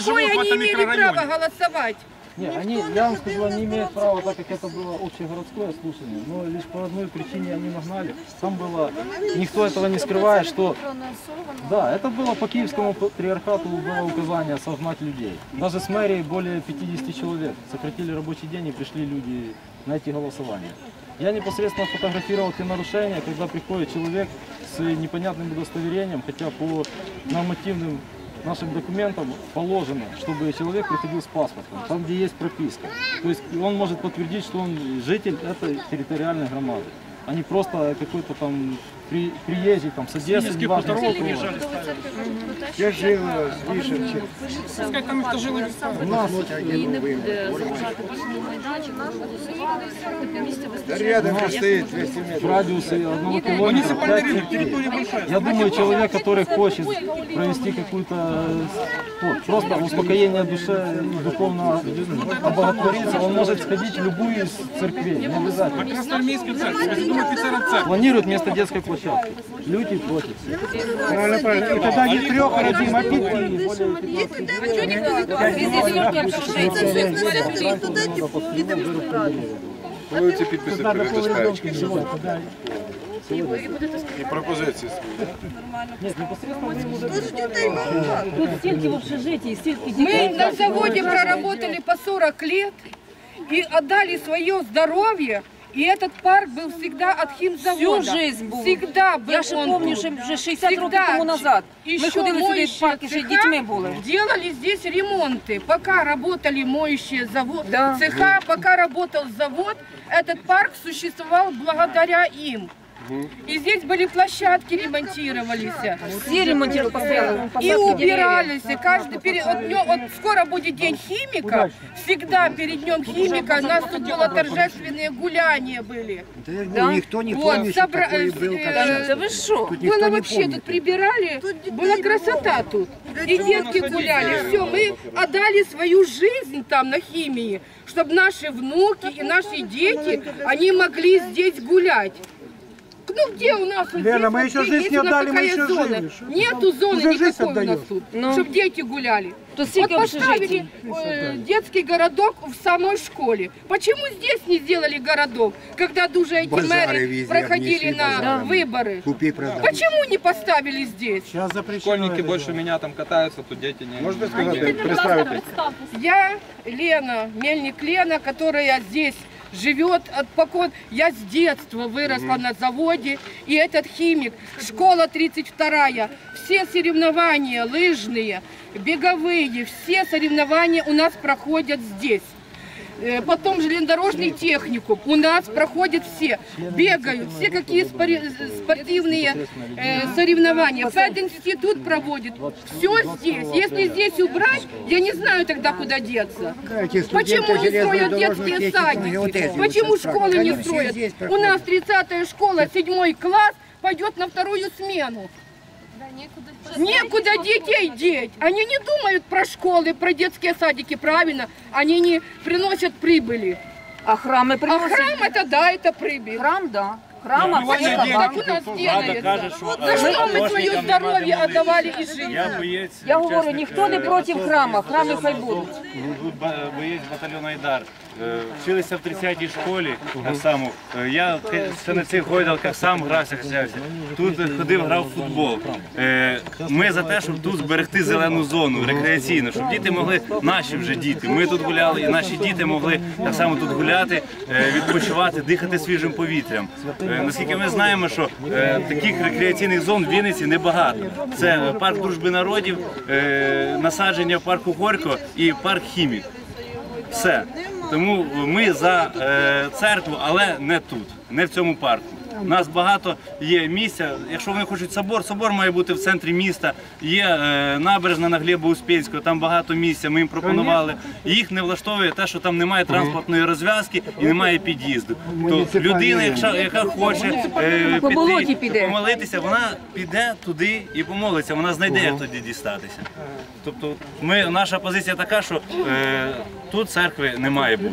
в они этом имели право голосовать? Не, они, я вам скажу, они имеют право, так как это было общегородское слушание, но лишь по одной причине они нагнали. Там было, никто этого не скрывает, что... Да, это было по киевскому патриархату было указание согнать людей. Даже с мэрии более 50 человек сократили рабочий день и пришли люди на эти голосования. Я непосредственно фотографировал те нарушения, когда приходит человек с непонятным удостоверением, хотя по нормативным нашим документам положено, чтобы человек приходил с паспортом, там где есть прописка. То есть он может подтвердить, что он житель этой территориальной громады, а не просто какой-то там при, приезжий там с Одессы, неважно, с какого. Я жив більше. Пускай там их тоже живут. У нас І не буде заважати пішому майданчику, голосувати. Таке місце безпечно. Рядом же стоит 200 в метров. радиусе одного километра. Муниципальный пять рынок, церквей. территория большая. Я думаю, человек, который хочет провести какую-то вот, просто успокоение душе, духовно обоготвориться, он может сходить в любую из церквей, не обязательно. На Красноармейской церкви, возле дома офицера церкви. Планируют вместо детской площадки. Люди против. Правильно, правильно. И тогда не трех родим, а пяти. Коли підписи перед безпечки і пропозиції. Нет, непосредственно вы ему уже Тут стільки в общежитті, стільки дітей. Мы на заводе проработали по 40 лет и отдали свое здоровье. и этот парк был всегда от химзавода. Всю жизнь був. Всегда был Я ще он тут. що вже 60 років тому назад. Ми Еще ходили сюди в моющие парк, ще цеха дітьми були. Делали здесь ремонты. Пока работали моющие завод, Да. цеха, пока работал завод, этот парк существовал благодаря им. И здесь были площадки ремонтировались. Ремонтували постоянно. И убирались. И каждый перед... вот, вот скоро будет день химика. Всегда перед днем химика у нас тут было торжественные гуляния были. Ну, Никто не Вот, помнит, что собра- такое э, был, э, ви що? Тут никто Было не вообще, помнит. тут прибирали, была красота тут. И детки гуляли. Все, мы отдали свою жизнь там на химии, чтобы наши внуки и наши дети, они могли здесь гулять. Ну где у нас вот Лена, здесь мы вот еще здесь жизнь не у нас отдали, мы такая еще зона? живы. Что Нету зоны Уже жизнь никакой у нас тут, Ну. чтобы дети гуляли. То Вот поставили э, детский городок в самой школе. Почему здесь не сделали городок, когда уже эти Базары мэры везде проходили обнесли на базарами. выборы? Купи. Почему не поставили здесь? Сейчас запрещено. Школьники это больше делать. меня там катаются, тут дети не... Можете сказати, представити? Я Лена, Мельник Лена, которая здесь живет от покон. Я с детства выросла на заводе, и этот химик, школа 32 все соревнования лыжные, беговые, все соревнования у нас проходят здесь. Э, Потом железнодорожный техникум. У нас проходят все. Бегают, все какие спортивные э, соревнования. Пединститут проводит. Все здесь. Если здесь убрать, я не знаю тогда, куда деться. Почему не строят детские садики? Почему школы не строят? У нас проходят. 30 школа, 7 класс пойдет на вторую смену. Некуда детей деть. Они не думают про школы, про детские садики, правильно. Они не приносят прибыли. А храми А приносять? храм это да, это прибыль. Храм, да. Храм, а це Так у нас делается. каже, що За что мы свое здоровье отдавали и я жизнь? боєць. Я говорю, ніхто не е, проти АТО, храма, храми АТО, хай будуть. Тут боєць батальйону Айдар. Е, Вчилися в 30-й школі. Е, Я на цих гойдалках сам грався. Тут ходив, грав в футбол. Е, Ми за те, щоб тут зберегти зелену зону рекреаційну, щоб діти могли, наші вже діти. Ми тут гуляли, і наші діти могли так само тут гуляти, відпочивати, дихати свіжим повітрям. Наскільки ми знаємо, що таких рекреаційних зон в Вінниці небагато. Це парк дружби народів, насадження парку Горького і парк Хімік. Все. Тому ми за е, церкву, але не тут, не в цьому парку. У нас багато є місця. Якщо вони хочуть собор, собор має бути в центрі міста. Є е, набережна на Глеба Успенського, там багато місця. Ми їм пропонували. Їх не влаштовує те, що там немає транспортної розв'язки і немає під'їзду. То людина, якщо, яка хоче е, По болоті піде. помолитися, вона піде туди і помолиться. Вона знайде, як туди дістатися. Тобто, ми наша позиція така, що е, тут церкви не має бути.